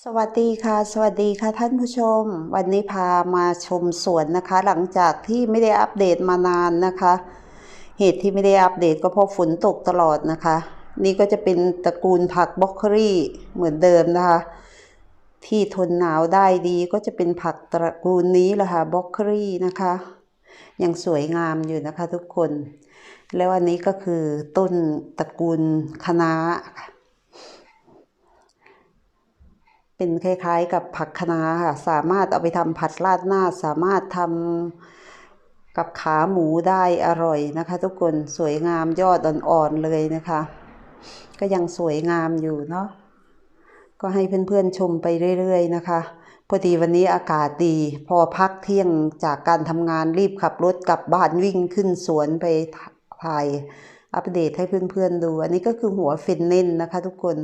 สวัสดีค่ะ สวัสดีค่ะท่านผู้ชม วันนี้พามาชมสวนนะคะ หลังจากที่ไม่ได้อัปเดตมานานนะคะ เหตุที่ไม่ได้อัปเดตก็เพราะฝนตกตลอดนะคะ นี่ก็จะเป็นตระกูลผักบล็อกโคลี่เหมือนเดิมนะคะ ที่ทนหนาวได้ดีก็จะเป็นผักตระกูลนี้แหละค่ะบล็อกโคลี่นะคะ ยังสวยงามอยู่นะคะทุกคน แล้วอันนี้ก็คือต้นตระกูลคะน้าค่ะ เป็นคล้ายๆ กับผักคะน้าค่ะ สามารถเอาไปทำผัดราดหน้า สามารถทำกับขาหมูได้อร่อยนะคะ ทุกคนสวยงามยอดอ่อนๆเลยนะคะ ก็ยังสวยงามอยู่เนาะก็ให้เพื่อนๆชมไปเรื่อยๆนะคะพอดีวันนี้อากาศดี พอพักเที่ยงจากการทำงานรีบขับรถกลับบ้านวิ่งขึ้นสวนไปถ่ายอัปเดตให้เพื่อนๆดู อันนี้ก็คือหัวเฟนเน่นนะคะทุกคน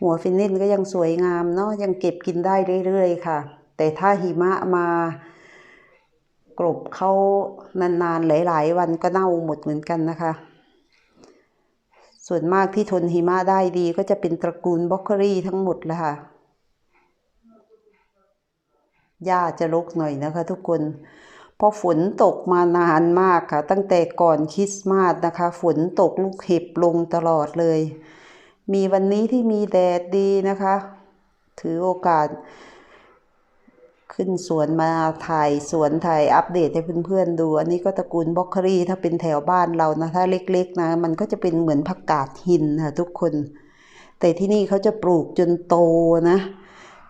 หัวฟินเน่นก็ยังสวยงามเนาะยังเก็บกินได้เรื่อยๆค่ะ แต่ถ้าหิมะมากรบเขานานๆหลาย ๆ วันก็เน่าหมดเหมือนกันนะคะ ส่วนมากที่ทนหิมะได้ดีก็จะเป็นตระกูลบล็อกโคลี่ทั้งหมดเลยค่ะหญ้าจะรกหน่อยนะคะ ทุกคนเพราะฝนตกมานานมากค่ะ ตั้งแต่ก่อนคริสต์มาสนะคะ ฝนตกลูกเห็บลงตลอดเลย มีวันนี้ที่มีแดดดีนะคะ ถือโอกาส ขึ้นสวนมาถ่ายสวนถ่ายอัปเดตให้เพื่อนๆดู อันนี้ก็ตระกูลบล็อกคลี่ถ้าเป็นแถวบ้านเรานะ ถ้าเล็กๆนะ มันก็จะเป็นเหมือนผักกาดหินค่ะทุกคน แต่ที่นี่เขาจะปลูกจนโตนะ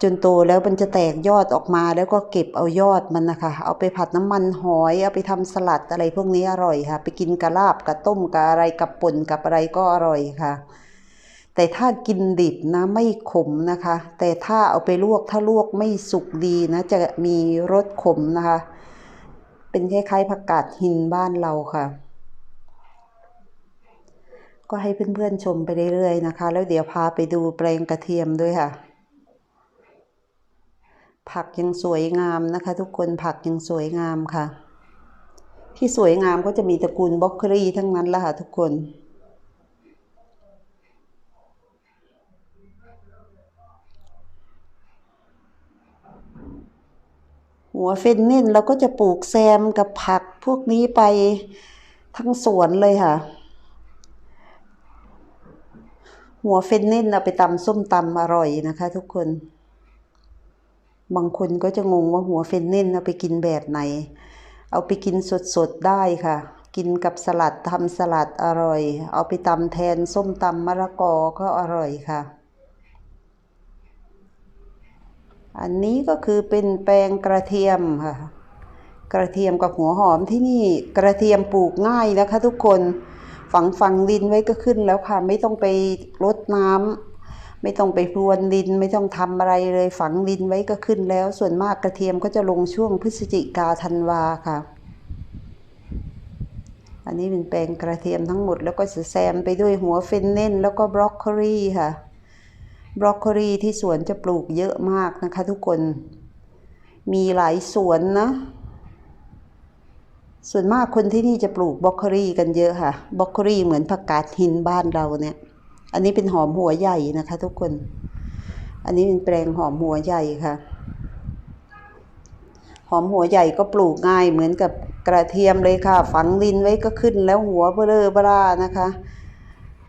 จนโตแล้วมันจะแตกยอดออกมาแล้วก็เก็บเอายอดมันนะคะ เอาไปผัดน้ำมันหอย เอาไปทำสลัดอะไรพวกนี้อร่อยค่ะ ไปกินกะลาบกับต้มกับอะไรกับป่นกับอะไรก็อร่อยค่ะ แต่ถ้ากินดิบนะไม่ขมนะคะ แต่ถ้าเอาไปลวกถ้าลวกไม่สุกดีนะจะมีรสขมนะคะ เป็นคล้ายๆผักกาดหินบ้านเราค่ะ ก็ให้เพื่อนๆชมไปเรื่อยๆนะคะ แล้วเดี๋ยวพาไปดูแปลงกระเทียมด้วยค่ะ ผักยังสวยงามนะคะ ทุกคนผักยังสวยงามค่ะ ที่สวยงามก็จะมีตระกูลบล็อกโคลี่ทั้งนั้นละค่ะทุกคน หัวเฟนน่นเราก็จะปลูกแซมกับผักพวกนี้ไปทั้งสวนเลยค่ะ หัวเฟนน่นเอาไปตำส้มตำอร่อยนะคะ ทุกคน บางคนก็จะงงว่าหัวเฟนน่นเอาไปกินแบบไหน เอาไปกินสดๆได้ค่ะ กินกับสลัดทำสลัดอร่อย เอาไปตำแทนส้มตำมะละกอก็อร่อยค่ะ อันนี้ก็คือเป็นแปลงกระเทียมค่ะ กระเทียมกับหัวหอมที่นี่กระเทียมปลูกง่ายนะคะ ทุกคนฝังฝังดินไว้ก็ขึ้นแล้วค่ะ ไม่ต้องไปรดน้ำไม่ต้องไปพรวนดินไม่ต้องทำอะไรเลยฝังดินไว้ก็ขึ้นแล้ว ส่วนมากกระเทียมก็จะลงช่วงพฤศจิกาธันวาค่ะ อันนี้เป็นแปลงกระเทียมทั้งหมดแล้วก็จะแซมไปด้วยหัวเฟนเน่นแล้วก็บรอกโคลีค่ะ บรอกโคลีที่สวนจะปลูกเยอะมากนะคะทุกคน มีหลายสวนนะ ส่วนมากคนที่นี่จะปลูกบรอกโคลีกันเยอะค่ะ บรอกโคลีเหมือนผักกาดหินบ้านเราเนี่ย อันนี้เป็นหอมหัวใหญ่นะคะ ทุกคน อันนี้เป็นแปลงหอมหัวใหญ่ค่ะ หอมหัวใหญ่ก็ปลูกง่ายเหมือนกับกระเทียมเลยค่ะ ฝังดินไว้ก็ขึ้นแล้วหัวเบลอเบลานะคะ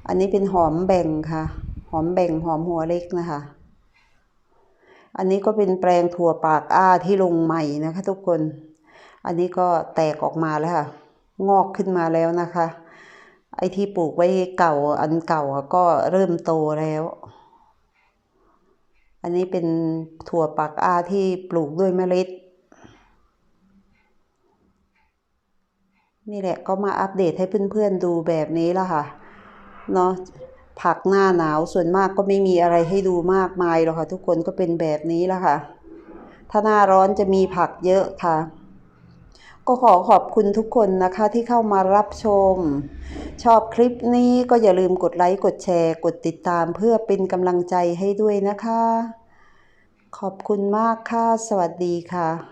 อันนี้เป็นหอมแบ่งค่ะ หอมแบ่งหอมหัวเล็กนะคะ อันนี้ก็เป็นแปลงถั่วปากอ้าที่ลงใหม่นะคะทุกคน อันนี้ก็แตกออกมาแล้วค่ะ งอกขึ้นมาแล้วนะคะ ไอ้ที่ปลูกไว้เก่าอันเก่าก็เริ่มโตแล้ว อันนี้เป็นถั่วปากอ้าที่ปลูกด้วยเมล็ดนี่แหละก็มาอัปเดตให้เพื่อนๆดูแบบนี้ละค่ะ เนาะ ผักหน้าหนาวส่วนมากก็ไม่มีอะไรให้ดูมากมายหรอกค่ะ ทุกคนก็เป็นแบบนี้และค่ะ ถ้าหน้าร้อนจะมีผักเยอะค่ะ ก็ขอขอบคุณทุกคนนะคะที่เข้ามารับชม ชอบคลิปนี้ก็อย่าลืมกดไลค์กดแชร์ กดติดตามเพื่อเป็นกำลังใจให้ด้วยนะคะ ขอบคุณมากค่ะ สวัสดีค่ะ